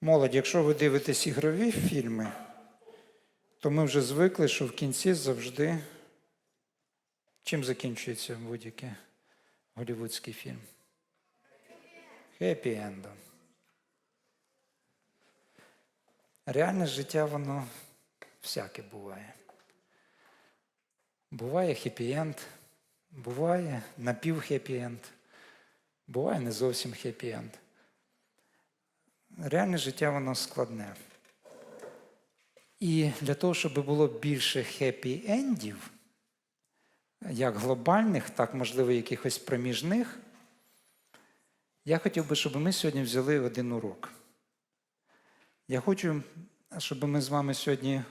Молодь, якщо ви дивитесь ігрові фільми, то ми вже звикли, що в кінці завжди чим закінчується будь-який голівудський фільм? Хеппі ендом. Реальне життя, воно всяке буває. Буває хеппі-енд, буває напів-хеппі-енд, буває не зовсім хеппі-енд. Реальне життя воно складне. І для того, щоб було більше хеппі-ендів, як глобальних, так можливо, якихось проміжних, я хотів би, щоб ми сьогодні взяли один урок. Я хочу, щоб ми з вами сьогодні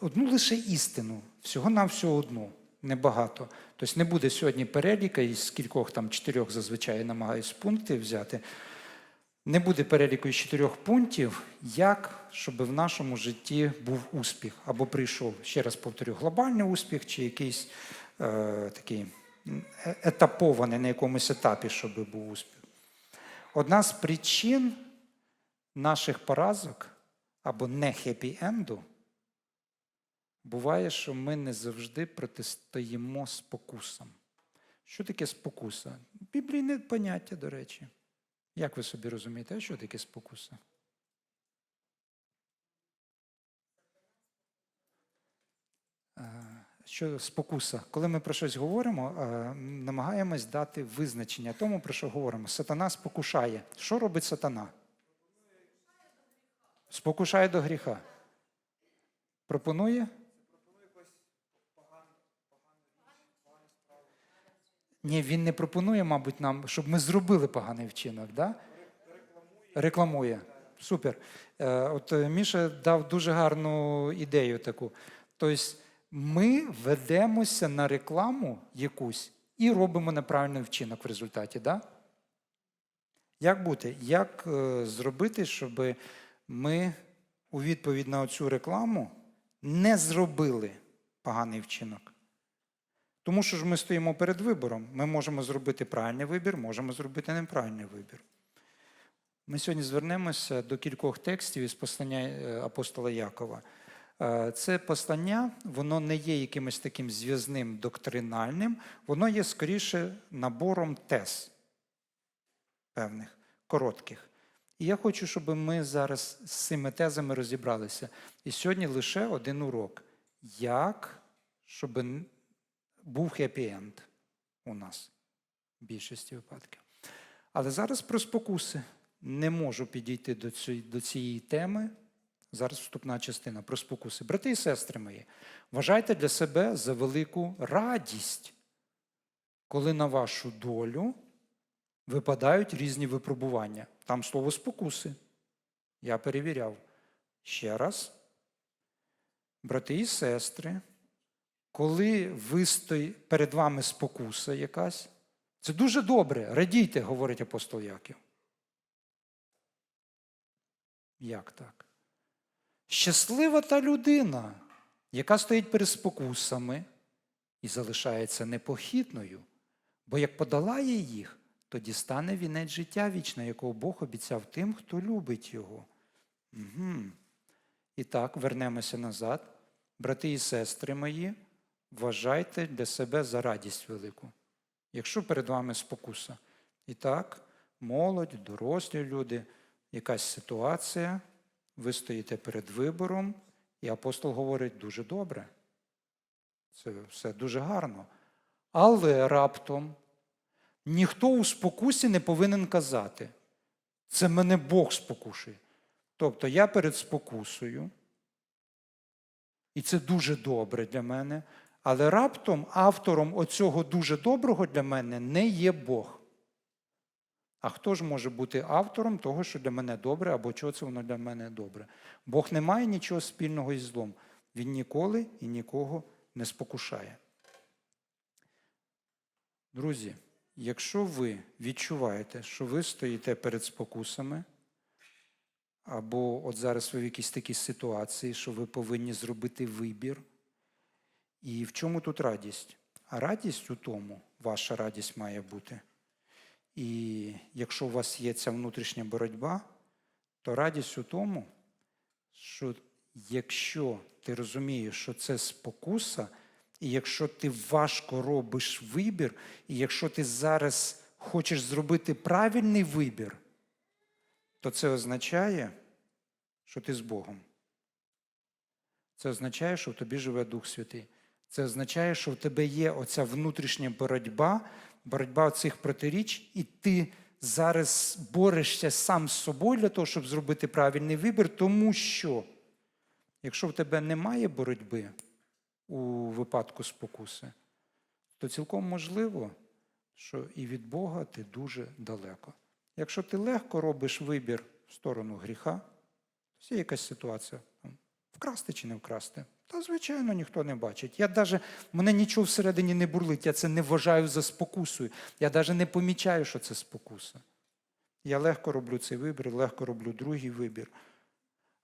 одну лише істину, всього-навсього одну, небагато. Тобто не буде сьогодні переліка із кількох там чотирьох зазвичай я намагаюсь пунктів взяти. Не буде переліку із чотирьох пунктів, як щоб в нашому житті був успіх або прийшов, ще раз повторю, глобальний успіх чи якийсь е, такий етапований на якомусь етапі, щоб був успіх. Одна з причин наших поразок або не хеппі-енду буває, що ми не завжди протистоїмо спокусам. Що таке спокуса? Біблійне поняття, до речі. Як ви собі розумієте, що таке спокуса? Що спокуса? Коли ми про щось говоримо, намагаємось дати визначення тому, про що говоримо. Сатана спокушає. Що робить сатана? Спокушає до гріха. Пропонує? Ні, він не пропонує, мабуть, нам, щоб ми зробили поганий вчинок, да? Рекламує. Супер. Е, От е, Міша дав дуже гарну ідею таку. Тобто ми ведемося на рекламу якусь і робимо неправильний вчинок в результаті, да? Як бути? Як е, зробити, щоб ми у відповідь на цю рекламу не зробили поганий вчинок? Тому що ж ми стоїмо перед вибором. Ми можемо зробити правильний вибір, можемо зробити неправильний вибір. Ми сьогодні звернемося до кількох текстів із послання е, апостола Якова. Е, Це послання, воно не є якимось таким зв'язним доктринальним, воно є скоріше набором тез певних, коротких. І я хочу, щоб ми зараз з цими тезами розібралися. І сьогодні лише один урок. Як, щоб був хеппі-енд у нас в більшості випадків. Але зараз про спокуси. Не можу підійти до цієї, до цієї теми. Зараз вступна частина про спокуси. Брати і сестри мої, вважайте для себе за велику радість, коли на вашу долю випадають різні випробування. Там слово спокуси. Я перевіряв. Ще раз. Брати і сестри, коли вистої перед вами спокуса якась, це дуже добре. Радійте, говорить апостол Яків. Як так? Щаслива та людина, яка стоїть перед спокусами і залишається непохитною, бо як подолає їх, то дістане вінець життя вічне, якого Бог обіцяв тим, хто любить його. Угу. І так, вернемося назад. Брати і сестри мої, вважайте для себе за радість велику, якщо перед вами спокуса. І так, молодь, дорослі люди, якась ситуація, ви стоїте перед вибором, і апостол говорить дуже добре. Це все дуже гарно. Але раптом ніхто у спокусі не повинен казати, це мене Бог спокушує. Тобто я перед спокусою, і це дуже добре для мене, але раптом автором оцього дуже доброго для мене не є Бог. А хто ж може бути автором того, що для мене добре, або чого це воно для мене добре? Бог не має нічого спільного із злом. Він ніколи і нікого не спокушає. Друзі, якщо ви відчуваєте, що ви стоїте перед спокусами, або от зараз ви в якійсь такій ситуації, що ви повинні зробити вибір, і в чому тут радість? А радість у тому, ваша радість має бути. І якщо у вас є ця внутрішня боротьба, то радість у тому, що якщо ти розумієш, що це спокуса, і якщо ти важко робиш вибір, і якщо ти зараз хочеш зробити правильний вибір, то це означає, що ти з Богом. Це означає, що в тобі живе Дух Святий. Це означає, що в тебе є оця внутрішня боротьба, боротьба цих протиріч, і ти зараз борешся сам з собою для того, щоб зробити правильний вибір, тому що якщо в тебе немає боротьби у випадку спокуси, то цілком можливо, що і від Бога ти дуже далеко. Якщо ти легко робиш вибір в сторону гріха, то є якась ситуація. Вкрасти чи не вкрасти? Та, звичайно, ніхто не бачить. Я даже, мене нічого всередині не бурлить, я це не вважаю за спокусою. Я навіть не помічаю, що це спокуса. Я легко роблю цей вибір, легко роблю другий вибір.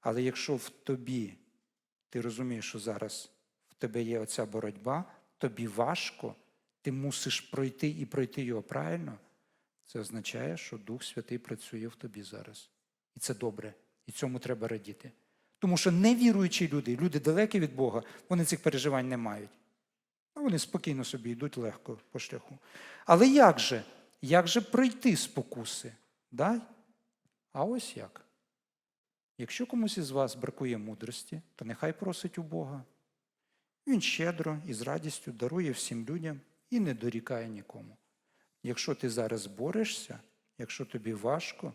Але якщо в тобі ти розумієш, що зараз в тебе є оця боротьба, тобі важко, ти мусиш пройти і пройти його правильно, це означає, що Дух Святий працює в тобі зараз. І це добре. І цьому треба радіти. Тому що невіруючі люди, люди далекі від Бога, вони цих переживань не мають. А вони спокійно собі йдуть легко по шляху. Але як же? Як же пройти спокуси? Да? А ось як. Якщо комусь із вас бракує мудрості, то нехай просить у Бога. Він щедро і з радістю дарує всім людям і не дорікає нікому. Якщо ти зараз борешся, якщо тобі важко,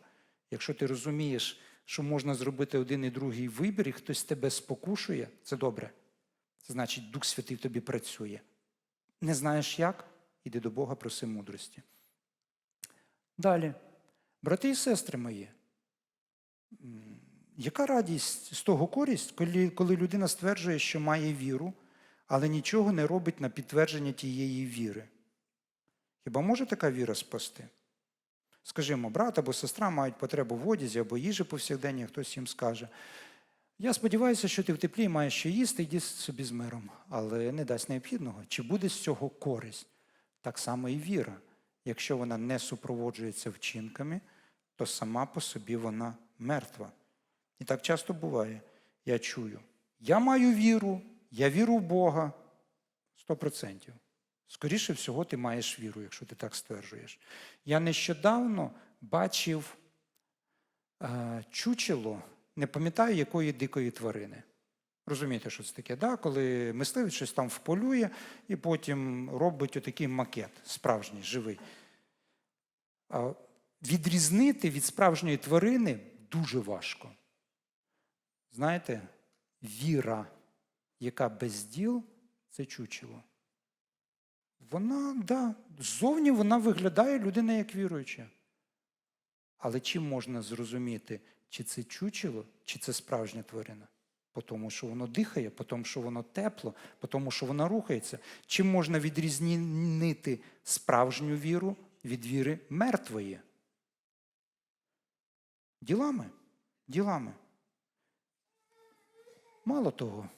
якщо ти розумієш, що можна зробити один і другий вибір, і хтось тебе спокушує, це добре. Це значить, Дух Святий в тобі працює. Не знаєш як? Іди до Бога, проси мудрості. Далі, брати і сестри мої, яка радість з того користь, коли, коли людина стверджує, що має віру, але нічого не робить на підтвердження тієї віри? Хіба може така віра спасти? Скажімо, брат або сестра мають потребу в одязі або їжі повсякденні, хтось їм скаже. Я сподіваюся, що ти в теплі маєш що їсти, йди собі з миром, але не дасть необхідного. Чи буде з цього користь? Так само і віра. Якщо вона не супроводжується вчинками, то сама по собі вона мертва. І так часто буває. Я чую, я маю віру, я віру в Бога. Сто процентів. Скоріше всього, ти маєш віру, якщо ти так стверджуєш. Я нещодавно бачив е, чучело, не пам'ятаю, якої дикої тварини. Розумієте, що це таке? Да? Коли мисливець щось там вполює і потім робить отакий макет, справжній, живий. А відрізнити від справжньої тварини дуже важко. Знаєте, віра, яка без діл, це чучело. Вона, да, ззовні вона виглядає людина як віруюча. Але чим можна зрозуміти, чи це чучело, чи це справжня тварина? По тому, що воно дихає, по тому, що воно тепло, по тому, що воно рухається. Чим можна відрізнити справжню віру від віри мертвої? Ділами. Ділами. Мало того,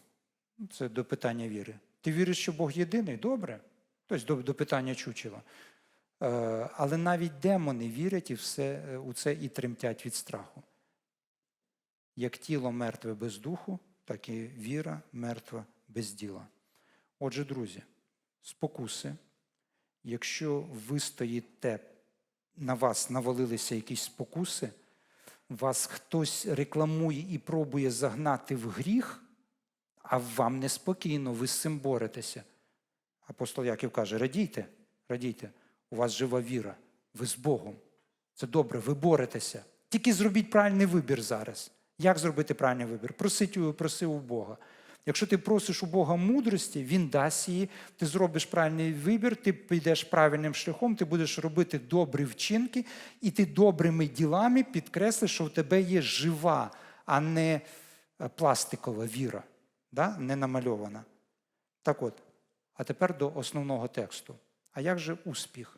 це до питання віри. Ти віриш, що Бог єдиний? Добре. Тобто до, до питання чучела. Е, але навіть демони вірять і все, е, у це і тремтять від страху. Як тіло мертве без духу, так і віра мертва без діла. Отже, друзі, спокуси, якщо ви стоїте, на вас навалилися якісь спокуси, вас хтось рекламує і пробує загнати в гріх, а вам неспокійно, ви з цим боретеся. Апостол Яків каже: радійте, радійте, у вас жива віра, ви з Богом. Це добре, ви боретеся. Тільки зробіть правильний вибір зараз. Як зробити правильний вибір? Просить, проси у Бога. Якщо ти просиш у Бога мудрості, Він дасть її, ти зробиш правильний вибір, ти підеш правильним шляхом, ти будеш робити добрі вчинки, і ти добрими ділами підкреслиш, що в тебе є жива, а не е, пластикова віра, да? не намальована. Так от, а тепер до основного тексту. А як же успіх?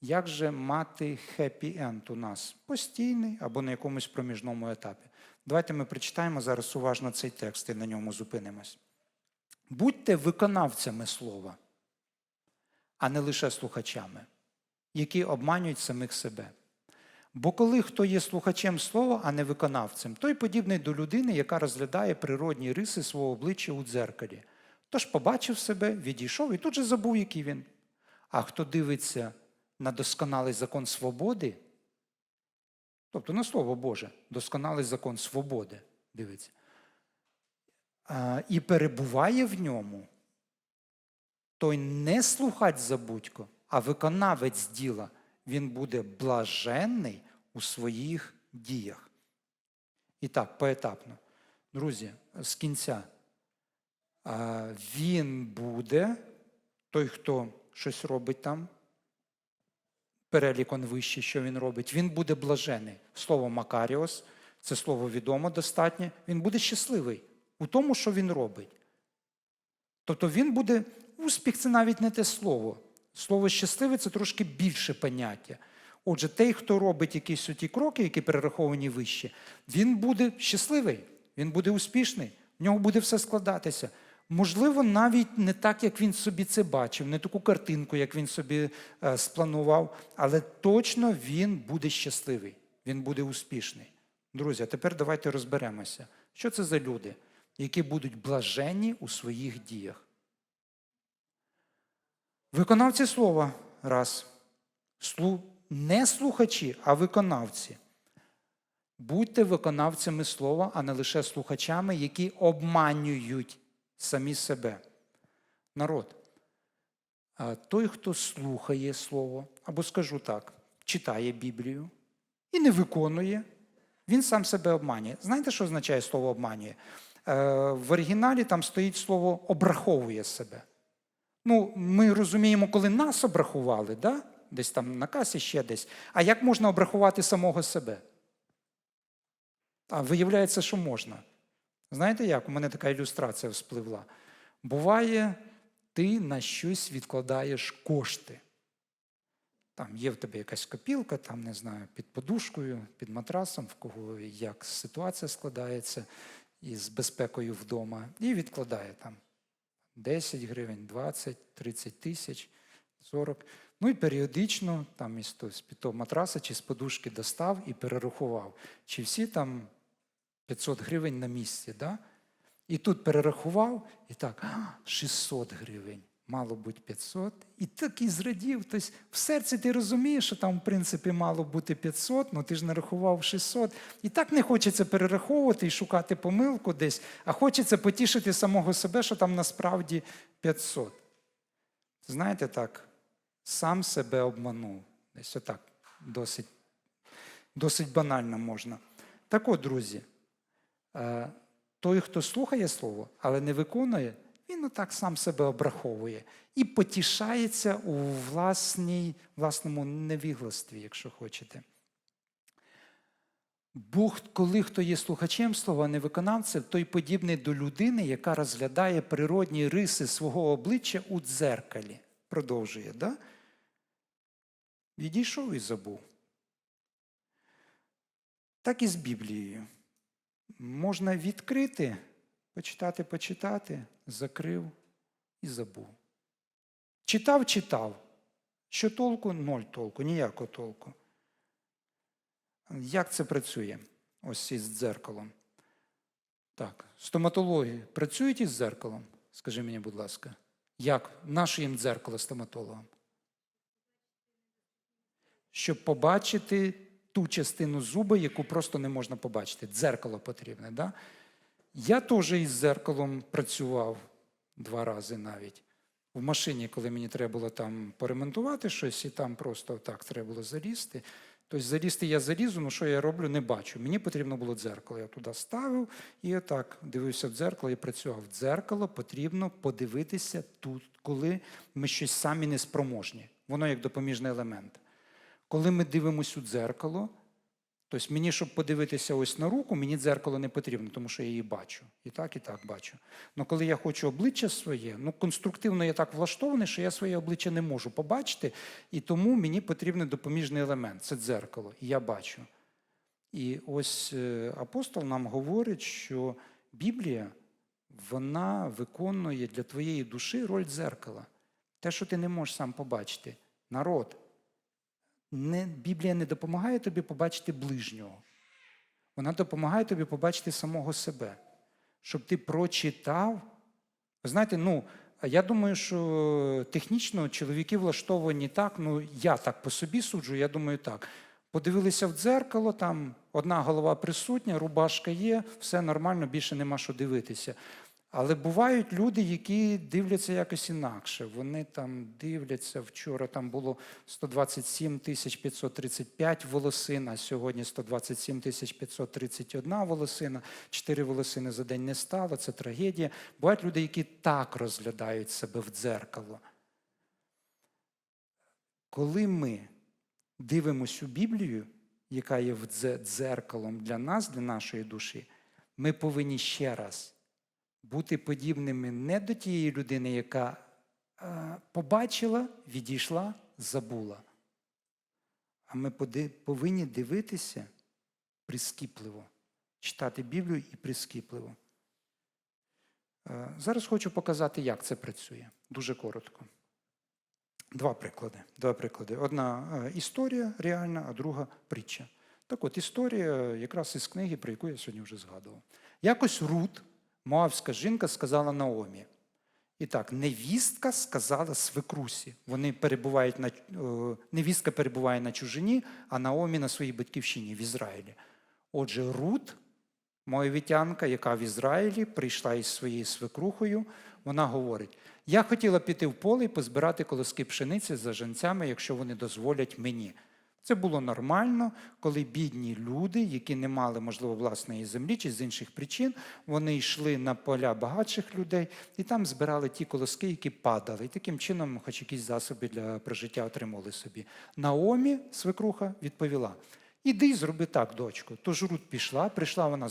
Як же мати хеппі-енд у нас? Постійний або на якомусь проміжному етапі? Давайте ми прочитаємо зараз уважно цей текст і на ньому зупинимось. Будьте виконавцями слова, а не лише слухачами, які обманюють самих себе. Бо коли хто є слухачем слова, а не виконавцем, той подібний до людини, яка розглядає природні риси свого обличчя у дзеркалі. Тож побачив себе, відійшов і тут же забув, який він. А хто дивиться на досконалий закон свободи, тобто на Слово Боже, досконалий закон свободи, дивиться, і перебуває в ньому, той не слухач забудько, а виконавець діла, він буде блаженний у своїх діях. І так, поетапно. Друзі, з кінця. Він буде, той, хто щось робить там, перелік он вищий, що він робить, він буде блажений. Слово Макаріос, це слово відомо достатньо, він буде щасливий у тому, що він робить. Тобто він буде, успіх це навіть не те слово. Слово щасливий це трошки більше поняття. Отже, той, хто робить якісь оті кроки, які перераховані вище, він буде щасливий, він буде успішний, в нього буде все складатися. Можливо, навіть не так, як він собі це бачив, не таку картинку, як він собі е, спланував, але точно він буде щасливий, він буде успішний. Друзі, а тепер давайте розберемося, що це за люди, які будуть блаженні у своїх діях. Виконавці слова раз. Слу... Не слухачі, а виконавці. Будьте виконавцями слова, а не лише слухачами, які обманюють самі себе. Народ. Той, хто слухає слово, або скажу так, читає Біблію і не виконує, він сам себе обманює. Знаєте, що означає слово обманює? Е, В оригіналі там стоїть слово обраховує себе. Ну, ми розуміємо, коли нас обрахували, да? десь там на касі ще десь. А як можна обрахувати самого себе? А виявляється, що можна. Знаєте як? У мене така ілюстрація вспливла. Буває, ти на щось відкладаєш кошти. Там є в тебе якась копілка, там, не знаю, під подушкою, під матрасом, в кого як ситуація складається із безпекою вдома, і відкладає там 10 гривень, 20, 30 тисяч, 40. Ну і періодично там із з під того матраса чи з подушки достав і перерахував, чи всі там 500 гривень на місці. Да? І тут перерахував, і так, а, 600 гривень, мало бути 500. І так і зрадів. Тобто в серці ти розумієш, що там, в принципі, мало бути 500, але ти ж нарахував 600. І так не хочеться перераховувати і шукати помилку десь, а хочеться потішити самого себе, що там насправді 500. Знаєте так, сам себе обманув. Десь отак досить, досить банально можна. Так от, друзі. Е, той, хто слухає слово, але не виконує, він отак сам себе обраховує і потішається у власній, власному невігластві, якщо хочете. Бог, коли хто є слухачем слова, не виконавцем, той подібний до людини, яка розглядає природні риси свого обличчя у дзеркалі. Продовжує, да? Відійшов і забув. Так і з Біблією. Можна відкрити, почитати, почитати, закрив і забув. Читав, читав. Що толку? Ноль толку, ніякого толку. Як це працює? Ось із дзеркалом. Так, стоматологи працюють із дзеркалом? Скажи мені, будь ласка, як наше їм дзеркало стоматологам? Щоб побачити ту частину зуба, яку просто не можна побачити. Дзеркало потрібне. Да? Я теж із дзеркалом працював два рази навіть. В машині, коли мені треба було там поремонтувати щось, і там просто так треба було залізти. Тобто залізти я залізу, ну що я роблю, не бачу. Мені потрібно було дзеркало. Я туди ставив і отак дивився в дзеркало і працював. Дзеркало потрібно подивитися тут, коли ми щось самі не спроможні. Воно як допоміжний елемент. Коли ми дивимося у дзеркало, тобто мені, щоб подивитися ось на руку, мені дзеркало не потрібно, тому що я її бачу. І так, і так бачу. Але коли я хочу обличчя своє, ну конструктивно я так влаштований, що я своє обличчя не можу побачити, і тому мені потрібен допоміжний елемент це дзеркало. І я бачу. І ось е, апостол нам говорить, що Біблія вона виконує для твоєї душі роль дзеркала. Те, що ти не можеш сам побачити. Народ не, Біблія не допомагає тобі побачити ближнього. Вона допомагає тобі побачити самого себе, щоб ти прочитав. Знаєте, ну, я думаю, що технічно чоловіки влаштовані так, ну я так по собі суджу, я думаю так. Подивилися в дзеркало, там одна голова присутня, рубашка є, все нормально, більше нема що дивитися. Але бувають люди, які дивляться якось інакше. Вони там дивляться. Вчора там було 127 тисяч 535 волосин, а сьогодні 127 тисяч 531 волосина. Чотири волосини за день не стало. Це трагедія. Бувають люди, які так розглядають себе в дзеркало. Коли ми дивимося у Біблію, яка є дзеркалом для нас, для нашої душі, ми повинні ще раз бути подібними не до тієї людини, яка е, побачила, відійшла, забула. А ми повинні дивитися прискіпливо, читати Біблію і прискіпливо. Е, Зараз хочу показати, як це працює. Дуже коротко. Два приклади. Два приклади. Одна е, історія реальна, а друга притча. Так от, історія якраз із книги, про яку я сьогодні вже згадував. Якось Рут, моавська жінка, сказала Наомі. І так, невістка сказала свекрусі. Вони перебувають на е, невістка перебуває на чужині, а Наомі на своїй батьківщині в Ізраїлі. Отже, Рут, моявітянка, яка в Ізраїлі прийшла із своєю свекрухою, вона говорить: я хотіла піти в поле і позбирати колоски пшениці за женцями, якщо вони дозволять мені. Це було нормально, коли бідні люди, які не мали, можливо, власної землі чи з інших причин, вони йшли на поля багатших людей і там збирали ті колоски, які падали. І таким чином, хоч якісь засоби для прожиття отримали собі. Наомі, свекруха, відповіла: Іди зроби так, дочко. Тож Рут пішла, прийшла вона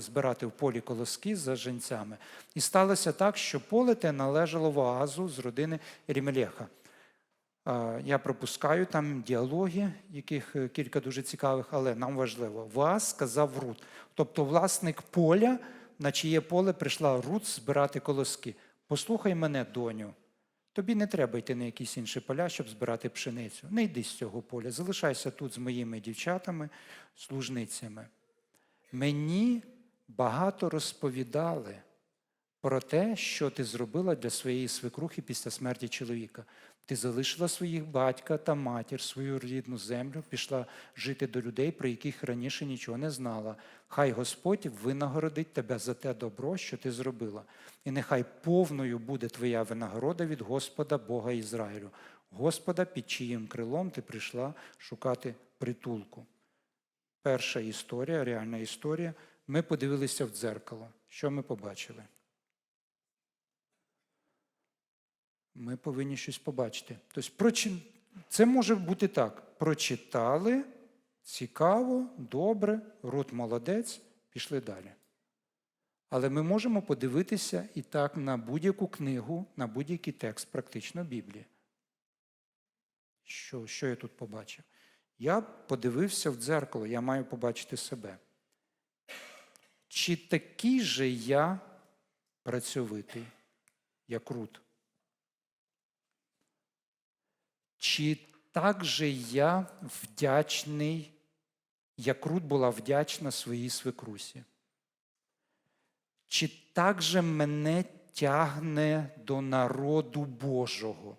збирати в полі колоски за женцями. І сталося так, що поле те належало Воазу з родини Елімелеха. Е, Я пропускаю там діалоги, яких е, кілька дуже цікавих, але нам важливо. Вас сказав Рут. Тобто власник поля, на чиє поле прийшла Рут збирати колоски. Послухай мене, доню. Тобі не треба йти на якісь інші поля, щоб збирати пшеницю. Не йди з цього поля. Залишайся тут з моїми дівчатами, служницями. Мені багато розповідали про те, що ти зробила для своєї свекрухи після смерті чоловіка. Ти залишила своїх батька та матір, свою рідну землю, пішла жити до людей, про яких раніше нічого не знала. Хай Господь винагородить тебе за те добро, що ти зробила. І нехай повною буде твоя винагорода від Господа Бога Ізраїлю, Господа, під чиїм крилом ти прийшла шукати притулку. Перша історія, реальна історія. Ми подивилися в дзеркало. Що ми побачили? Ми повинні щось побачити. Тобто, це може бути так: прочитали, цікаво, добре, рот молодець, пішли далі. Але ми можемо подивитися і так на будь-яку книгу, на будь-який текст, практично Біблії. Що, що я тут побачив? Я подивився в дзеркало, я маю побачити себе. Чи такий же я працьовитий, як Рут? Чи так же я вдячний, як Рут була вдячна своїй свекрусі? Чи так же мене тягне до народу Божого?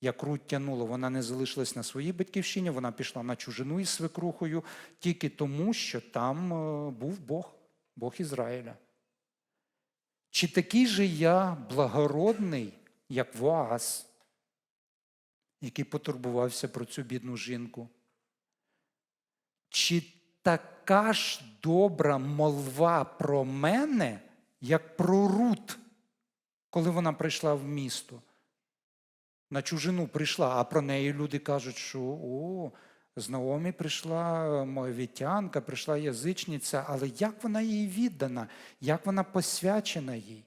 Як Рут тянула, вона не залишилась на своїй батьківщині, вона пішла на чужину із свекрухою тільки тому, що там е, був Бог, Бог Ізраїля. Чи такий же я благородний, як Воас, який потурбувався про цю бідну жінку? Чи така ж добра молва про мене, як про Рут, коли вона прийшла в місто? На чужину прийшла, а про неї люди кажуть, що о, з Наомі прийшла моявітянка, прийшла язичниця, але як вона їй віддана, як вона посвячена їй?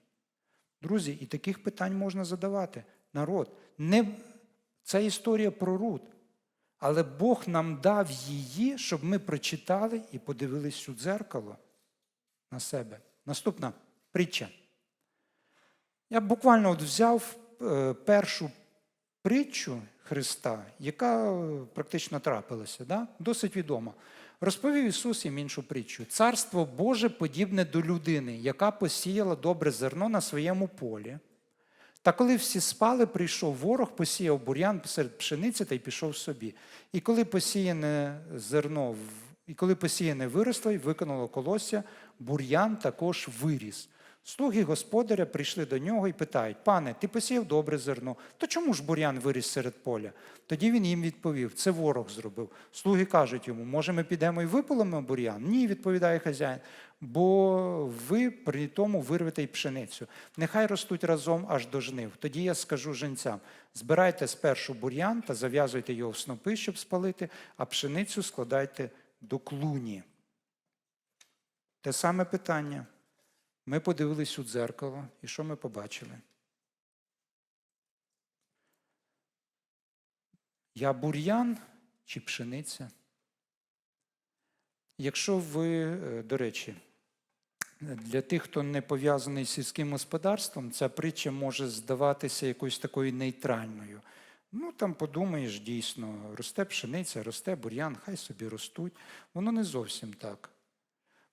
Друзі, і таких питань можна задавати. Народ, не це історія про Рут, але Бог нам дав її, щоб ми прочитали і подивились у дзеркало на себе. Наступна притча. Я буквально от взяв е, першу притчу Христа, яка е, практично трапилася, да? досить відома. Розповів Ісус їм іншу притчу. Царство Боже подібне до людини, яка посіяла добре зерно на своєму полі. Та коли всі спали, прийшов ворог, посіяв бур'ян серед пшениці та й пішов собі. І коли посіяне зерно, і коли посіяне виросло і виконало колосся, бур'ян також виріс. Слуги господаря прийшли до нього і питають: Пане, ти посіяв добре зерно, то чому ж бур'ян виріс серед поля? Тоді він їм відповів: це ворог зробив. Слуги кажуть йому: може, ми підемо і виполимо бур'ян? Ні, відповідає хазяїн, бо ви при тому вирвете й пшеницю. Нехай ростуть разом аж до жнив. Тоді я скажу жінцям: збирайте спершу бур'ян та зав'язуйте його в снопи, щоб спалити, а пшеницю складайте до клуні. Те саме питання. Ми подивились у дзеркало, і що ми побачили? Я бур'ян чи пшениця? Якщо ви, е, до речі, для тих, хто не пов'язаний з сільським господарством, ця притча може здаватися якоюсь такою нейтральною. Ну, там подумаєш, дійсно, росте пшениця, росте бур'ян, хай собі ростуть. Воно не зовсім так.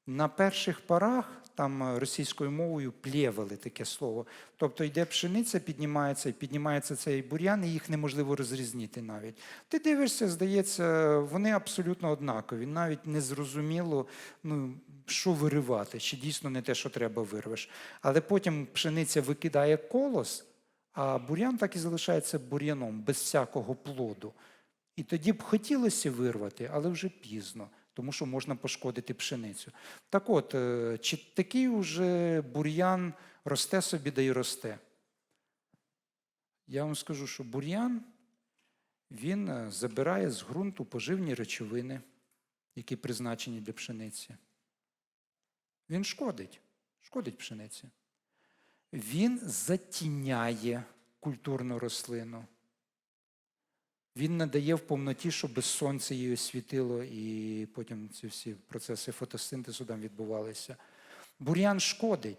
На перших порах там е, російською мовою плєвали таке слово. Тобто йде пшениця, піднімається, і піднімається цей бур'ян, і їх неможливо розрізнити навіть. Ти дивишся, здається, вони абсолютно однакові. Навіть не зрозуміло, ну, що виривати, чи дійсно не те, що треба вирвеш. Але потім пшениця викидає колос, а бур'ян так і залишається бур'яном, без всякого плоду. І тоді б хотілося вирвати, але вже пізно, тому що можна пошкодити пшеницю. Так от, е, чи такий уже бур'ян росте собі да й росте? Я вам скажу, що бур'ян він е, забирає з ґрунту поживні речовини, які призначені для пшениці. Він шкодить, шкодить пшениці. Він затіняє культурну рослину. Він надає в повноті, щоб без сонця її освітило, і потім ці всі процеси фотосинтезу там відбувалися. Бур'ян шкодить,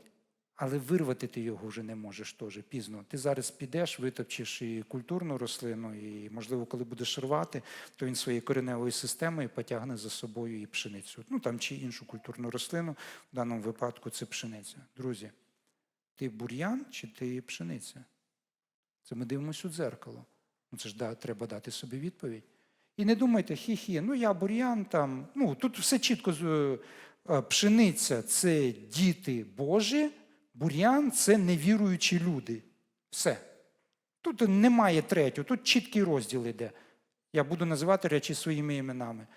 але вирвати ти його вже не можеш теж пізно. Ти зараз підеш, витопчеш і культурну рослину, і, можливо, коли будеш рвати, то він своєю кореневою системою потягне за собою і пшеницю. Ну там чи іншу культурну рослину, в даному випадку це пшениця. Друзі, ти бур'ян чи ти пшениця? Це ми дивимося у дзеркало. Це ж да, треба дати собі відповідь. І не думайте, хі-хі, ну я бур'ян там. Ну, тут все чітко е, пшениця це діти Божі, бур'ян це невіруючі люди. Все. Тут немає третього, тут чіткий розділ іде. Я буду називати речі своїми іменами.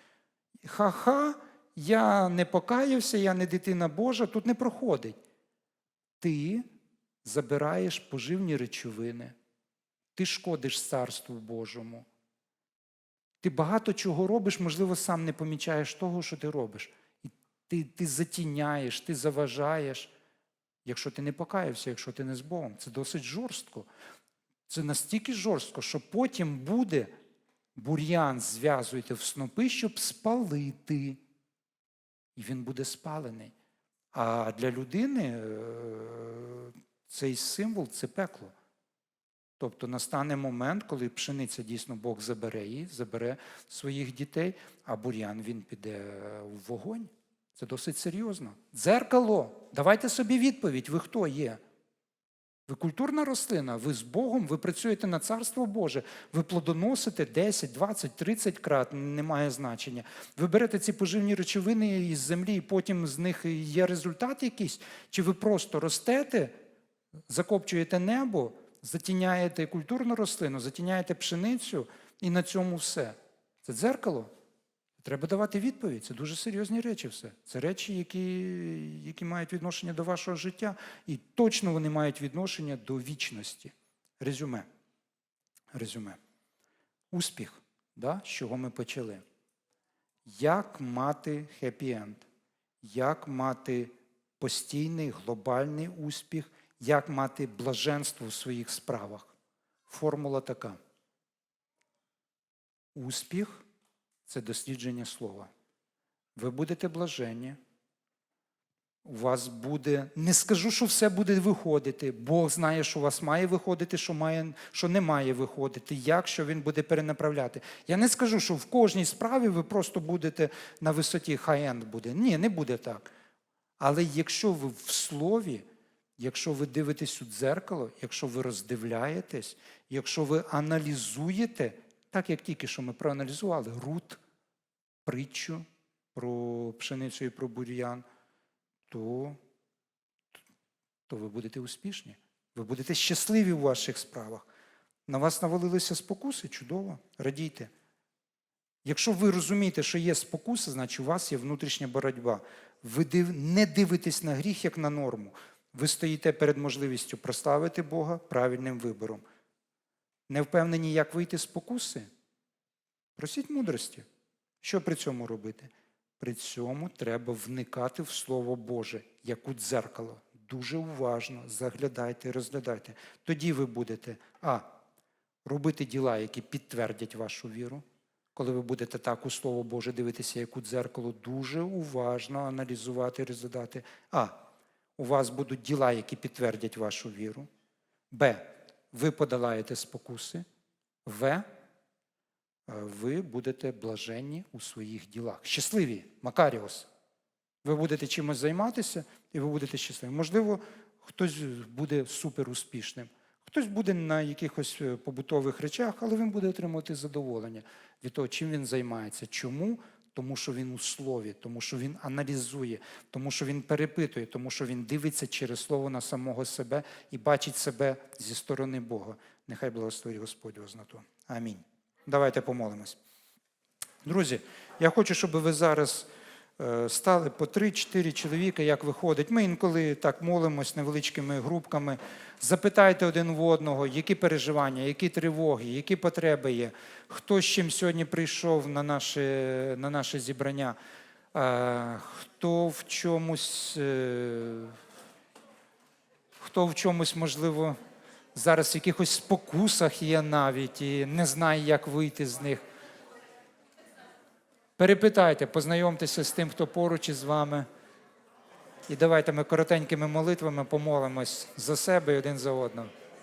Ха-ха, я не покаявся, я не дитина Божа, тут не проходить. Ти забираєш поживні речовини, ти шкодиш Царству Божому. Ти багато чого робиш, можливо, сам не помічаєш того, що ти робиш. І ти, ти затіняєш, ти заважаєш, якщо ти не покаявся, якщо ти не з Богом. Це досить жорстко. Це настільки жорстко, що потім буде бур'ян зв'язуєте в снопи, щоб спалити. І він буде спалений. А для людини е, цей символ це пекло. Тобто настане момент, коли пшениця дійсно Бог забере її, забере своїх дітей, а бур'ян він піде в вогонь. Це досить серйозно. Дзеркало. Давайте собі відповідь, ви хто є? Ви культурна рослина, ви з Богом, ви працюєте на Царство Боже, ви плодоносите 10, 20, 30 крат, немає значення. Ви берете ці поживні речовини із землі, і потім з них є результат якийсь, чи ви просто ростете, закопчуєте небо, затіняєте культурну рослину, затіняєте пшеницю, і на цьому все. Це дзеркало. Треба давати відповідь. Це дуже серйозні речі все. Це речі, які, які мають відношення до вашого життя, і точно вони мають відношення до вічності. Резюме. Резюме. Успіх, да? з чого ми почали. Як мати хеппі-енд? Як мати постійний глобальний успіх, як мати блаженство в своїх справах? Формула така. Успіх це дослідження слова. Ви будете блаженні, у вас буде, не скажу, що все буде виходити. Бог знає, що у вас має виходити, що, має, що не має виходити, як що він буде перенаправляти. Я не скажу, що в кожній справі ви просто будете на висоті хай-енд буде. Ні, не буде так. Але якщо ви в слові, якщо ви дивитесь у дзеркало, якщо ви роздивляєтесь, якщо ви аналізуєте, так як тільки що ми проаналізували рут, притчу про пшеницю і про бур'ян, то, то ви будете успішні. Ви будете щасливі у ваших справах. На вас навалилися спокуси, чудово, радійте. Якщо ви розумієте, що є спокуса, значить у вас є внутрішня боротьба. Ви не дивитесь на гріх як на норму. Ви стоїте перед можливістю прославити Бога правильним вибором. Не впевнені, як вийти з спокуси? Просіть мудрості. Що при цьому робити? При цьому треба вникати в Слово Боже, як у дзеркало. Дуже уважно заглядайте, розглядайте. Тоді ви будете а. робити діла, які підтвердять вашу віру. Коли ви будете так у Слово Боже дивитися, як у дзеркало, дуже уважно аналізувати, розглядати. А. У вас будуть діла, які підтвердять вашу віру. Б. Ви подолаєте спокуси. В. е, Ви будете блаженні у своїх ділах. Щасливі, Макаріос. Ви будете чимось займатися, і ви будете щасливі. Можливо, хтось буде супер успішним, хтось буде на якихось е, побутових речах, але він буде отримувати задоволення від того, чим він займається. Чому? Тому що він у слові, тому що він аналізує, тому що він перепитує, тому що він дивиться через слово на самого себе і бачить себе зі сторони Бога. Нехай благословить Господь вас. Амінь. Давайте помолимось. Друзі, я хочу, щоб ви зараз стали по 3-4 чоловіка, як виходить. Ми інколи так молимось невеличкими групками. Запитайте один в одного, які переживання, які тривоги, які потреби є, хто з чим сьогодні прийшов на наше, на наше зібрання, е, хто в чомусь, е, хто в чомусь, можливо, зараз в якихось спокусах є навіть і не знає, як вийти з них. Перепитайте, познайомтеся з тим, хто поруч із вами. І давайте ми коротенькими молитвами помолимось за себе і один за одного.